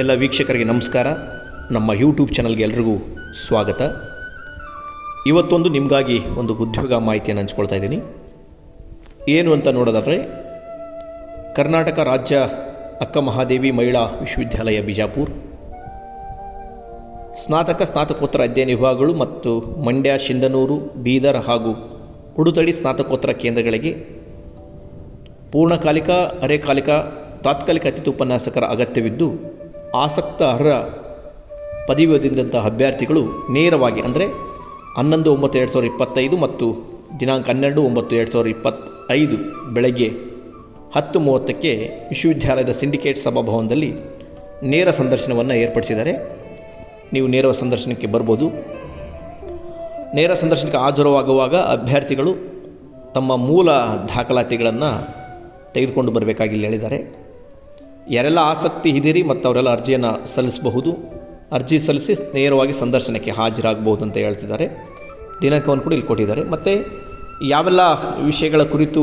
ಎಲ್ಲ ವೀಕ್ಷಕರಿಗೆ ನಮಸ್ಕಾರ. ನಮ್ಮ ಯೂಟ್ಯೂಬ್ ಚಾನಲ್ಗೆ ಎಲ್ರಿಗೂ ಸ್ವಾಗತ. ಇವತ್ತೊಂದು ನಿಮಗಾಗಿ ಒಂದು ಉದ್ಯೋಗ ಮಾಹಿತಿಯನ್ನು ಹಂಚ್ಕೊಳ್ತಾ ಇದ್ದೀನಿ. ಏನು ಅಂತ ನೋಡೋದಾದರೆ, ಕರ್ನಾಟಕ ರಾಜ್ಯ ಅಕ್ಕ ಮಹಾದೇವಿ ಮಹಿಳಾ ವಿಶ್ವವಿದ್ಯಾಲಯ ಬಿಜಾಪುರ್. ಸ್ನಾತಕ ಸ್ನಾತಕೋತ್ತರ ಅಧ್ಯಯನ ವಿಭಾಗಗಳು ಮತ್ತು ಮಂಡ್ಯ ಶಿಂದನೂರು ಬೀದರ್ ಹಾಗೂ ಉಡುತಡಿ ಸ್ನಾತಕೋತ್ತರ ಕೇಂದ್ರಗಳಿಗೆ ಪೂರ್ಣಕಾಲಿಕ, ಅರೆಕಾಲಿಕ, ತಾತ್ಕಾಲಿಕ ಅತಿಥಿ ಉಪನ್ಯಾಸಕರ ಅಗತ್ಯವಿದ್ದು ಆಸಕ್ತ ಅರ್ಹ ಪದವಿ ಹೊಂದಿದಂಥ ಅಭ್ಯರ್ಥಿಗಳು ನೇರವಾಗಿ ಅಂದರೆ ಹನ್ನೊಂದು, ಒಂಬತ್ತು, ಎರಡು ಸಾವಿರದ ಇಪ್ಪತ್ತೈದು ಮತ್ತು ದಿನಾಂಕ ಹನ್ನೆರಡು, ಒಂಬತ್ತು, ಎರಡು ಸಾವಿರದ ಇಪ್ಪತ್ತೈದು ಬೆಳಗ್ಗೆ ಹತ್ತು ಮೂವತ್ತಕ್ಕೆ ವಿಶ್ವವಿದ್ಯಾಲಯದ ಸಿಂಡಿಕೇಟ್ ಸಭಾಭವನದಲ್ಲಿ ನೇರ ಸಂದರ್ಶನವನ್ನು ಏರ್ಪಡಿಸಿದ್ದಾರೆ. ನೀವು ನೇರ ಸಂದರ್ಶನಕ್ಕೆ ಬರ್ಬೋದು. ನೇರ ಸಂದರ್ಶನಕ್ಕೆ ಹಾಜರುವಾಗುವಾಗ ಅಭ್ಯರ್ಥಿಗಳು ತಮ್ಮ ಮೂಲ ದಾಖಲಾತಿಗಳನ್ನು ತೆಗೆದುಕೊಂಡು ಬರಬೇಕಾಗಿಲ್ಲ ಹೇಳಿದ್ದಾರೆ. ಯಾರೆಲ್ಲ ಆಸಕ್ತಿ ಇದ್ದೀರಿ ಮತ್ತು ಅವರೆಲ್ಲ ಅರ್ಜಿಯನ್ನು ಸಲ್ಲಿಸಬಹುದು. ಅರ್ಜಿ ಸಲ್ಲಿಸಿ ನೇರವಾಗಿ ಸಂದರ್ಶನಕ್ಕೆ ಹಾಜರಾಗಬಹುದು ಅಂತ ಹೇಳ್ತಿದ್ದಾರೆ. ದಿನಾಂಕವನ್ನು ಕೂಡ ಇಲ್ಲಿ ಕೊಟ್ಟಿದ್ದಾರೆ. ಮತ್ತು ಯಾವೆಲ್ಲ ವಿಷಯಗಳ ಕುರಿತು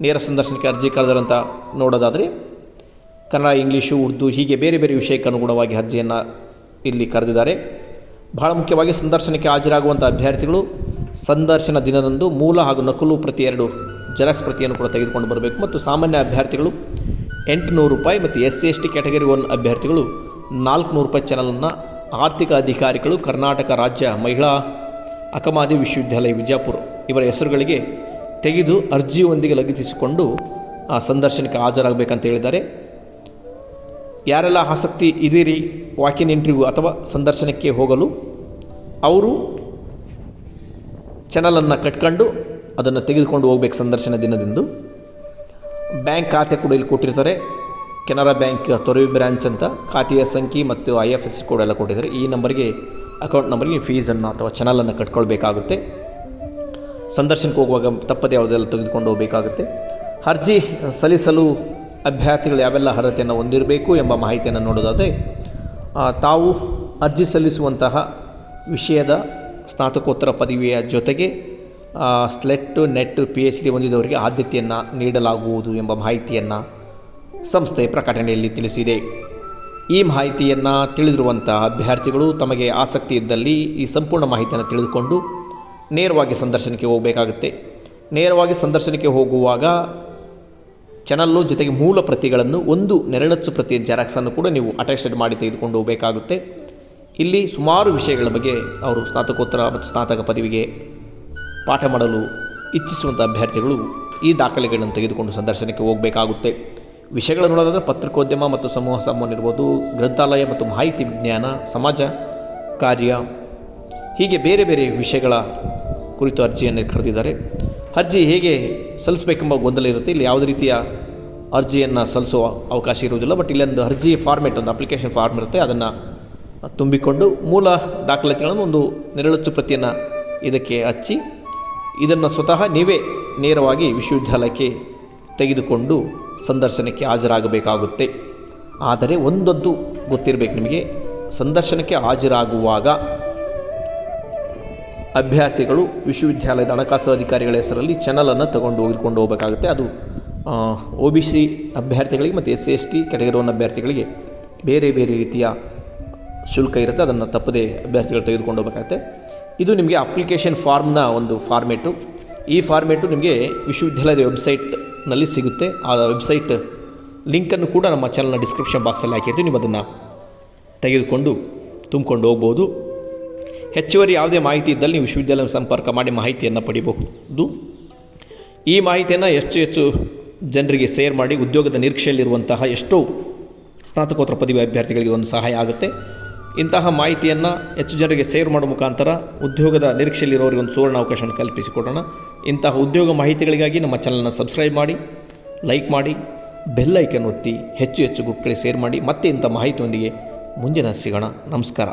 ನೇರ ಸಂದರ್ಶನಕ್ಕೆ ಅರ್ಜಿ ಕರೆದರಂತ ನೋಡೋದಾದರೆ, ಕನ್ನಡ, ಇಂಗ್ಲೀಷು, ಉರ್ದು ಹೀಗೆ ಬೇರೆ ಬೇರೆ ವಿಷಯಕ್ಕೆ ಅನುಗುಣವಾಗಿ ಅರ್ಜಿಯನ್ನು ಇಲ್ಲಿ ಕರೆದಿದ್ದಾರೆ. ಬಹಳ ಮುಖ್ಯವಾಗಿ ಸಂದರ್ಶನಕ್ಕೆ ಹಾಜರಾಗುವಂಥ ಅಭ್ಯರ್ಥಿಗಳು ಸಂದರ್ಶನ ದಿನದಂದು ಮೂಲ ಹಾಗೂ ನಕಲು ಪ್ರತಿ ಎರಡು ಜೆರಾಕ್ಸ್ ಪ್ರತಿಯನ್ನು ಕೂಡ ತೆಗೆದುಕೊಂಡು ಬರಬೇಕು. ಮತ್ತು ಸಾಮಾನ್ಯ ಅಭ್ಯರ್ಥಿಗಳು ಎಂಟುನೂರು ರೂಪಾಯಿ ಮತ್ತು S C S T category one ಅಭ್ಯರ್ಥಿಗಳು, ನಾಲ್ಕುನೂರು ರೂಪಾಯಿ ಚಾನಲನ್ನು ಆರ್ಥಿಕ ಅಧಿಕಾರಿಗಳು ಕರ್ನಾಟಕ ರಾಜ್ಯ ಮಹಿಳಾ ಅಕಮಾದಿ ವಿಶ್ವವಿದ್ಯಾಲಯ ವಿಜಯಪುರ ಇವರ ಹೆಸರುಗಳಿಗೆ ತೆಗೆದು ಅರ್ಜಿಯೊಂದಿಗೆ ಲಗತ್ತಿಸಿಕೊಂಡು ಆ ಸಂದರ್ಶನಕ್ಕೆ ಹಾಜರಾಗಬೇಕಂತ ಹೇಳಿದ್ದಾರೆ. ಯಾರೆಲ್ಲ ಆಸಕ್ತಿ ಇದೀರಿ ವಾಕಿನ್ ಇಂಟರ್ವ್ಯೂ ಅಥವಾ ಸಂದರ್ಶನಕ್ಕೆ ಹೋಗಲು, ಅವರು ಚಾನಲನ್ನು ಕಟ್ಕೊಂಡು ಅದನ್ನು ತೆಗೆದುಕೊಂಡು ಹೋಗ್ಬೇಕು ಸಂದರ್ಶನ ದಿನದಂದು. ಬ್ಯಾಂಕ್ ಖಾತೆ ಕೂಡ ಇಲ್ಲಿ ಕೊಟ್ಟಿರ್ತಾರೆ. ಕೆನರಾ ಬ್ಯಾಂಕ್, ತೊರವಿ ಬ್ರ್ಯಾಂಚ್ ಅಂತ ಖಾತೆಯ ಸಂಖ್ಯೆ ಮತ್ತು I F S C code ಎಲ್ಲ ಕೊಟ್ಟಿದ್ದಾರೆ. ಈ ನಂಬರ್ಗೆ ಅಕೌಂಟ್ ನಂಬರ್ಗೆ ಫೀಸನ್ನು ಅಥವಾ ಚಾನಲನ್ನು ಕಟ್ಕೊಳ್ಬೇಕಾಗುತ್ತೆ. ಸಂದರ್ಶನಕ್ಕೆ ಹೋಗುವಾಗ ತಪ್ಪದೆ ಯಾವುದೆಲ್ಲ ತೆಗೆದುಕೊಂಡು ಹೋಗಬೇಕಾಗುತ್ತೆ. ಅರ್ಜಿ ಸಲ್ಲಿಸಲು ಅಭ್ಯರ್ಥಿಗಳು ಯಾವೆಲ್ಲ ಅರ್ಹತೆಯನ್ನು ಹೊಂದಿರಬೇಕು ಎಂಬ ಮಾಹಿತಿಯನ್ನು ನೋಡೋದಾದರೆ ತಾವು ಅರ್ಜಿ ಸಲ್ಲಿಸುವಂತಹ ವಿಷಯದ ಸ್ನಾತಕೋತ್ತರ ಪದವಿಯ ಜೊತೆಗೆ SLET, NET P H D ಹೊಂದಿದವರಿಗೆ ಆದ್ಯತೆಯನ್ನು ನೀಡಲಾಗುವುದು ಎಂಬ ಮಾಹಿತಿಯನ್ನು ಸಂಸ್ಥೆ ಪ್ರಕಟಣೆಯಲ್ಲಿ ತಿಳಿಸಿದೆ. ಈ ಮಾಹಿತಿಯನ್ನು ತಿಳಿದಿರುವಂಥ ಅಭ್ಯರ್ಥಿಗಳು ತಮಗೆ ಆಸಕ್ತಿ ಇದ್ದಲ್ಲಿ ಈ ಸಂಪೂರ್ಣ ಮಾಹಿತಿಯನ್ನು ತಿಳಿದುಕೊಂಡು ನೇರವಾಗಿ ಸಂದರ್ಶನಕ್ಕೆ ಹೋಗಬೇಕಾಗುತ್ತೆ. ನೇರವಾಗಿ ಸಂದರ್ಶನಕ್ಕೆ ಹೋಗುವಾಗ ಚಾನಲ್ಲು ಜೊತೆಗೆ ಮೂಲ ಪ್ರತಿಗಳನ್ನು ಒಂದು ನೆರಳಚ್ಚು ಪ್ರತಿಯ ಜೆರಾಕ್ಸನ್ನು ಕೂಡ ನೀವು ಅಟ್ಯಾಚ್ಡ್ ಮಾಡಿ ತೆಗೆದುಕೊಂಡು ಹೋಗಬೇಕಾಗುತ್ತೆ. ಇಲ್ಲಿ ಸುಮಾರು ವಿಷಯಗಳ ಬಗ್ಗೆ ಅವರು ಸ್ನಾತಕೋತ್ತರ ಮತ್ತು ಸ್ನಾತಕ ಪದವಿಗೆ ಪಾಠ ಮಾಡಲು ಇಚ್ಛಿಸುವಂಥ ಅಭ್ಯರ್ಥಿಗಳು ಈ ದಾಖಲೆಗಳನ್ನು ತೆಗೆದುಕೊಂಡು ಸಂದರ್ಶನಕ್ಕೆ ಹೋಗಬೇಕಾಗುತ್ತೆ. ವಿಷಯಗಳನ್ನು ನೋಡೋದಾದರೆ ಪತ್ರಿಕೋದ್ಯಮ ಮತ್ತು ಸಮೂಹ ಸಂಬಂಧ ಇರ್ಬೋದು, ಗ್ರಂಥಾಲಯ ಮತ್ತು ಮಾಹಿತಿ ವಿಜ್ಞಾನ, ಸಮಾಜ ಕಾರ್ಯ, ಹೀಗೆ ಬೇರೆ ಬೇರೆ ವಿಷಯಗಳ ಕುರಿತು ಅರ್ಜಿಯನ್ನು ಕರೆದಿದ್ದಾರೆ. ಅರ್ಜಿ ಹೇಗೆ ಸಲ್ಲಿಸಬೇಕೆಂಬ ಗೊಂದಲ ಇರುತ್ತೆ. ಇಲ್ಲಿ ಯಾವುದೇ ರೀತಿಯ ಅರ್ಜಿಯನ್ನು ಸಲ್ಲಿಸುವ ಅವಕಾಶ ಇರುವುದಿಲ್ಲ. ಬಟ್ ಇಲ್ಲೊಂದು ಅರ್ಜಿ ಫಾರ್ಮೆಟ್ ಒಂದು ಅಪ್ಲಿಕೇಶನ್ ಫಾರ್ಮ್ ಇರುತ್ತೆ. ಅದನ್ನು ತುಂಬಿಕೊಂಡು ಮೂಲ ದಾಖಲಾತಿಗಳನ್ನು ಒಂದು ನೆರಳಚ್ಚು ಪ್ರತಿಯನ್ನು ಇದಕ್ಕೆ ಹಚ್ಚಿ ಇದನ್ನು ಸ್ವತಃ ನೀವೇ ನೇರವಾಗಿ ವಿಶ್ವವಿದ್ಯಾಲಯಕ್ಕೆ ತೆಗೆದುಕೊಂಡು ಸಂದರ್ಶನಕ್ಕೆ ಹಾಜರಾಗಬೇಕಾಗುತ್ತೆ. ಆದರೆ ಒಂದೊಂದು ಗೊತ್ತಿರಬೇಕು ನಿಮಗೆ. ಸಂದರ್ಶನಕ್ಕೆ ಹಾಜರಾಗುವಾಗ ಅಭ್ಯರ್ಥಿಗಳು ವಿಶ್ವವಿದ್ಯಾಲಯದ ಹಣಕಾಸು ಅಧಿಕಾರಿಗಳ ಹೆಸರಲ್ಲಿ ಚಾನಲನ್ನು ತಗೊಂಡು ಹೋಗಿಕೊಂಡು ಹೋಗಬೇಕಾಗುತ್ತೆ. ಅದು ಒ ಬಿ ಸಿ ಅಭ್ಯರ್ಥಿಗಳಿಗೆ ಮತ್ತು S C S T category ಅಭ್ಯರ್ಥಿಗಳಿಗೆ ಬೇರೆ ಬೇರೆ ರೀತಿಯ ಶುಲ್ಕ ಇರುತ್ತೆ. ಅದನ್ನು ತಪ್ಪದೇ ಅಭ್ಯರ್ಥಿಗಳು ತೆಗೆದುಕೊಂಡು ಹೋಗಬೇಕಾಗುತ್ತೆ. ಇದು ನಿಮಗೆ ಅಪ್ಲಿಕೇಶನ್ ಫಾರ್ಮ್ನ ಒಂದು ಫಾರ್ಮೇಟು ಈ ಫಾರ್ಮೇಟು ನಿಮಗೆ ವಿಶ್ವವಿದ್ಯಾಲಯದ ವೆಬ್ಸೈಟ್ನಲ್ಲಿ ಸಿಗುತ್ತೆ. ಆ ವೆಬ್ಸೈಟ್ ಲಿಂಕನ್ನು ಕೂಡ ನಮ್ಮ ಚಾನಲ್ನ ಡಿಸ್ಕ್ರಿಪ್ಷನ್ ಬಾಕ್ಸಲ್ಲಿ ಹಾಕಿರ್ತೀವಿ. ನೀವು ಅದನ್ನು ತೆಗೆದುಕೊಂಡು ತುಂಬಿಕೊಂಡು ಹೋಗ್ಬೋದು. ಹೆಚ್ಚುವರಿ ಯಾವುದೇ ಮಾಹಿತಿ ಇದ್ದಲ್ಲಿ ನೀವು ವಿಶ್ವವಿದ್ಯಾಲಯ ಸಂಪರ್ಕ ಮಾಡಿ ಮಾಹಿತಿಯನ್ನು ಪಡಿಬಹುದು. ಈ ಮಾಹಿತಿಯನ್ನು ಹೆಚ್ಚು ಹೆಚ್ಚು ಜನರಿಗೆ ಸೇರ್ ಮಾಡಿ ಉದ್ಯೋಗದ ನಿರೀಕ್ಷೆಯಲ್ಲಿರುವಂತಹ ಎಷ್ಟೋ ಸ್ನಾತಕೋತ್ತರ ಪದವಿ ಅಭ್ಯರ್ಥಿಗಳಿಗೆ ಒಂದು ಸಹಾಯ ಆಗುತ್ತೆ. ಇಂತಹ ಮಾಹಿತಿಯನ್ನು ಹೆಚ್ಚು ಜನರಿಗೆ ಸೇರ್ ಮಾಡೋ ಮುಖಾಂತರ ಉದ್ಯೋಗದ ನಿರೀಕ್ಷೆಯಲ್ಲಿರೋರಿಗೆ ಒಂದು ಸುವರ್ಣ ಅವಕಾಶವನ್ನು ಕಲ್ಪಿಸಿಕೊಡೋಣ. ಇಂತಹ ಉದ್ಯೋಗ ಮಾಹಿತಿಗಳಿಗಾಗಿ ನಮ್ಮ ಚಾನಲ್ನ ಸಬ್ಸ್ಕ್ರೈಬ್ ಮಾಡಿ ಲೈಕ್ ಮಾಡಿ ಬೆಲ್ ಐಕನ್ ಒತ್ತಿ ಹೆಚ್ಚು ಹೆಚ್ಚು ಗ್ರೂಪ್ಗಳಿಗೆ ಸೇರ್ ಮಾಡಿ ಮತ್ತೆ ಇಂಥ ಮಾಹಿತಿಯೊಂದಿಗೆ ಮುಂದಿನ ಸಿಗೋಣ. ನಮಸ್ಕಾರ.